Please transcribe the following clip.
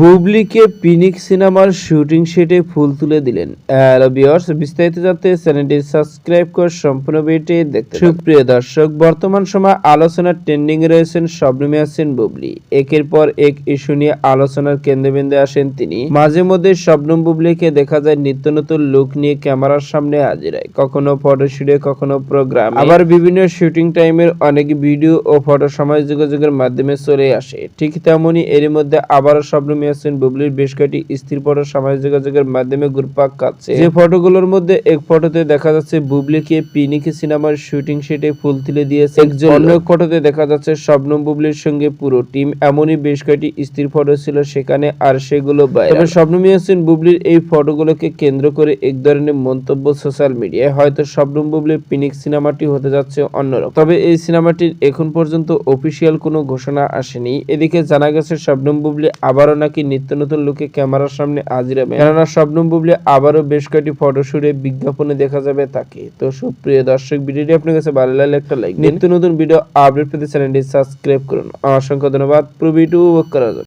বুবলিকে পিনিক সিনেমার শুটিং সেটে ফুল তুলে দিলেন। বিস্তারিত জানতে চ্যানেলটি সাবস্ক্রাইব করে সম্পূর্ণ ভিডিওটি দেখতে সুপ্রিয় দর্শক, বর্তমান সময় আলোচনার ট্রেন্ডিং রয়েছেন শবনমী আছেন বুবলি। একের পর এক ইস্যু নিয়ে আলোচনার কেন্দ্রবিন্দু আসেন তিনি। মাঝে মধ্যে শবনম বুবলিকে দেখা যায় নিত্য নতুন লুক নিয়ে ক্যামেরার সামনে হাজির হয়। কখনো ফটোশুটে কখনো প্রোগ্রাম আবার বিভিন্ন শুটিং টাইমের অনেক ভিডিও ও ফটো সমাজ যোগাযোগের মাধ্যমে চলে আসে। ঠিক তেমনি এর মধ্যে আবারও শবনম ইয়াসিন বুবলির বেশ কয়েকটি স্থির ফটো সমাজ যোগাযোগের মাধ্যমে ঘুরপাক খাচ্ছে। যে ফটোগুলোর মধ্যে এক ফটোতে দেখা যাচ্ছে বুবলিকে পিনিকি সিনেমার শুটিং সেটে ফুল তুলে দিয়েছে। একজন অন্য ফটোতে দেখা যাচ্ছে শবনম বুবলির সঙ্গে পুরো টিম এমনই বেশ কয়েকটি স্থির ফটো ছিল সেখানে আর সেগুলো বাইরে। তবে শবনম ইয়াসিন বুবলির এই ফটোগুলোকে কেন্দ্র করে এক ধরনের মন্তব্য সোশ্যাল মিডিয়ায় হয়তো শবনম বুবলির পিনিক সিনেমাটি হতে যাচ্ছে অন্যরকম। তবে এই সিনেমাটির এখন পর্যন্ত অফিসিয়াল কোনো ঘোষণা আসেনি। এদিকে জানা গেছে শবনম বুবলি আবারও নাকি নিত্য নতুন লোকে ক্যামেরার সামনে হাজির কেননা শবনম বুবলি আবারও বেশ কয়েকটি ফটোশুটে বিজ্ঞাপনে দেখা যাবে তাকে। তো সুপ্রিয় দর্শক, ভিডিওটি আপনার কাছে ভালো লাগলে একটা লাইক নিত্য নতুন ভিডিও আপডেট পেতে চ্যানেলটি সাবস্ক্রাইব করুন। অসংখ্য ধন্যবাদ। প্রবিটু জন্য।